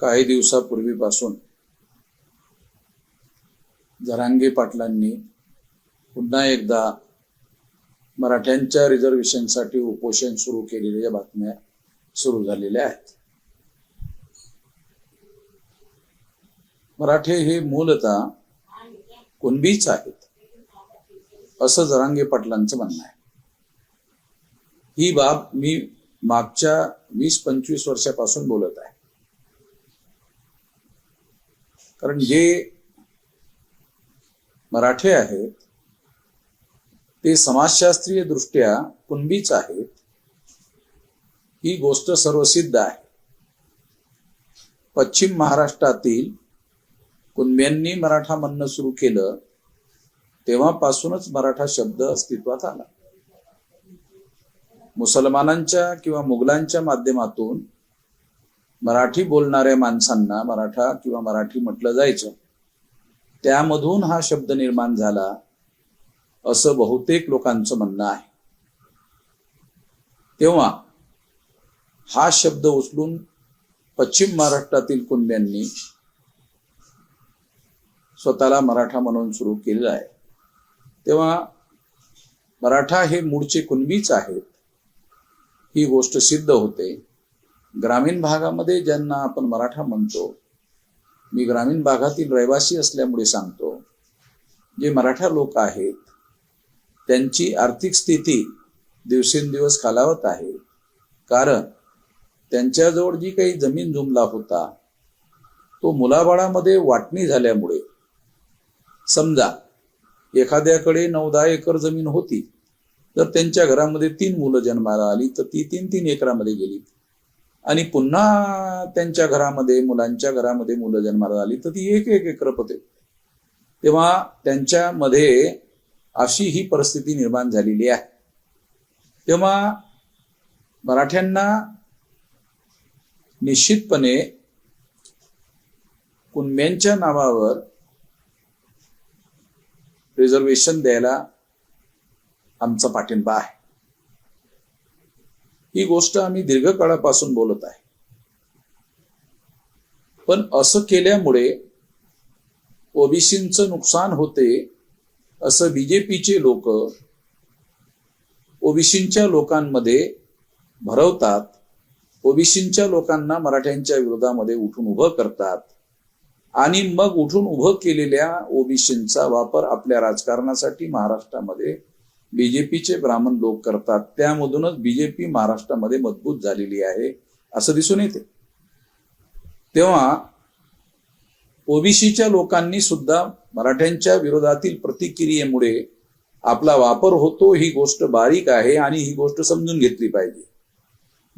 काही दिवसापूर्वीपासून जरांगे पाटलांनी पुन्हा एकदा मराठ्यांच्या रिझर्वेशनसाठी उपोषण सुरू केलेल्या बातम्या सुरू झालेल्या आहेत. मराठे हे मूलतः कुणबीच आहेत असं जरांगे पाटलांचं म्हणणं आहे. ही बाब मी मागच्या वीस पंचवीस वर्षापासून बोलत आहे. कारण जे मराठे आहेत ते समाजशास्त्रीय दृष्ट्या कुणबीच आहेत. ही गोष्ट सर्वसिद्ध आहे. पश्चिम महाराष्ट्रातील कुणब्यांनी मराठा म्हणणं सुरू केलं तेव्हापासूनच मराठा शब्द अस्तित्वात आला. मुसलमानांच्या किंवा मुघलांच्या माध्यमातून मराठी बोलणाऱ्या माणसांना मराठा किंवा मराठी म्हटलं जायचं त्यामधून हा शब्द निर्माण झाला असं बहुतेक लोकांचं म्हणणं आहे. तेव्हा हा शब्द उचलून पश्चिम महाराष्ट्रातील कुणब्यांनी स्वतःला मराठा म्हणून सुरू केलेला आहे. तेव्हा मराठा हे मूळचे कुणबीच आहेत ही गोष्ट सिद्ध होते. ग्रामीण भागामध्ये ज्यांना आपण मराठा म्हणतो मी ग्रामीण भागातील रहिवासी असल्यामुळे सांगतो जे मराठा लोक आहेत त्यांची आर्थिक स्थिती दिवसेंदिवस खालावत आहे. कारण त्यांच्याजवळ जी काही जमीन जुमला होता तो मुलाबाळामध्ये वाटणी झाल्यामुळे समजा एखाद्याकडे नऊ दहा एकर जमीन होती तर त्यांच्या घरामध्ये तीन मुलं जन्माला आली तर ती तीन तीन एकरामध्ये गेली. आणि पुन्हा त्यांच्या घरामध्ये मुलांच्या घरामध्ये मुलं जन्माला आली तर ती एक एक एकर होते तेव्हा त्यांच्यामध्ये अशी ही परिस्थिती निर्माण झालेली आहे. तेव्हा मराठ्यांना निश्चितपणे कुणब्यांच्या नावावर रिझर्वेशन द्यायला आमचा पाठिंबा आहे. ही गोष्ट आम्ही दीर्घकाळापासून बोलत आहे. पण असं केल्यामुळे ओबीसींचं नुकसान होते असं बीजेपीचे लोक ओबीसींच्या लोकांमध्ये भरवतात ओबीसींच्या लोकांना मराठ्यांच्या विरोधामध्ये उठून उभं करतात आणि मग उठून उभं केलेल्या ओबीसींचा वापर आपल्या राजकारणासाठी महाराष्ट्रामध्ये बीजेपीचे ब्राह्मण लोक करतात त्यामधूनच बीजेपी महाराष्ट्रामध्ये मजबूत झालेली आहे असं दिसून येते. तेव्हा ओबीसीच्या लोकांनी सुद्धा मराठ्यांच्या विरोधातील प्रतिक्रियेमुळे आपला वापर होतो ही गोष्ट बारीक आहे आणि ही गोष्ट समजून घेतली पाहिजे.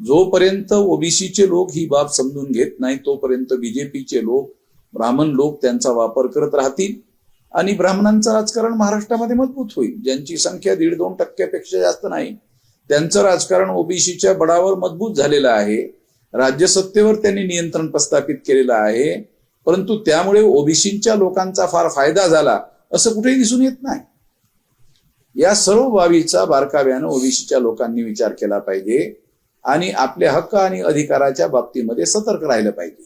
जोपर्यंत ओबीसीचे लोक ही बाब समजून घेत नाही तोपर्यंत बीजेपीचे लोक ब्राह्मण लोक त्यांचा वापर करत राहतील. आणि ब्राह्मणांचं राजकारण महाराष्ट्रामध्ये मजबूत होईल. ज्यांची संख्या दीड दोन टक्क्यापेक्षा जास्त नाही त्यांचं राजकारण ओबीसीच्या बळावर मजबूत झालेलं आहे. राज्यसत्तेवर त्यांनी नियंत्रण प्रस्थापित केलेलं आहे. परंतु त्यामुळे ओबीसीच्या लोकांचा फार फायदा झाला असं कुठेही दिसून येत नाही. या सर्व बाबीचा बारकाव्यानं ओबीसीच्या लोकांनी विचार केला पाहिजे आणि आपल्या हक्क आणि अधिकाराच्या बाबतीमध्ये सतर्क राहिलं पाहिजे.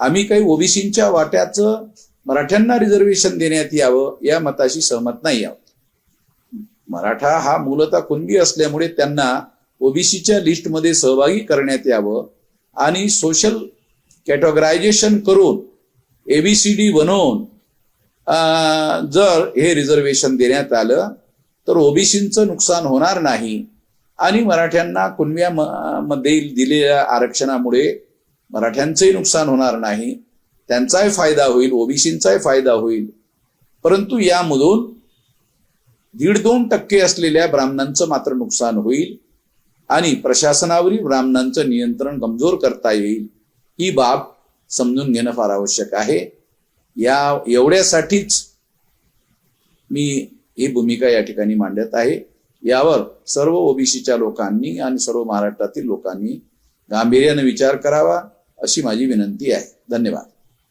आम्ही काही ओबीसींच्या वाट्याचं मराठ्यांना रिझर्वेशन देण्यात यावं या मताशी सहमत नाही आहोत. मराठा हा मूलतः कुणबी असल्यामुळे त्यांना ओबीसीच्या लिस्टमध्ये सहभागी करण्यात यावं आणि सोशल कॅटेगरायझेशन करून एबीसीडी बनवून जर हे रिझर्वेशन देण्यात आलं तर ओबीसींचं नुकसान होणार नाही आणि मराठ्यांना कुणव्या मध्ये दिलेल्या आरक्षणामुळे मराठ्यांचंही नुकसान होणार नाही. त्यांचाही फायदा होईल ओबीसींचाही फायदा होईल. परंतु यामधून दीड दोन टक्के असलेल्या ब्राह्मणांचं मात्र नुकसान होईल आणि प्रशासनावरील ब्राह्मणांचं नियंत्रण कमजोर करता येईल ही बाब समजून घेणं फार आवश्यक आहे. या एवढ्यासाठीच मी ही भूमिका या ठिकाणी मांडत आहे. यावर सर्व ओबीसीच्या लोकांनी आणि सर्व महाराष्ट्रातील लोकांनी गांभीर्याने विचार करावा अशी माझी विनंती आहे. धन्यवाद.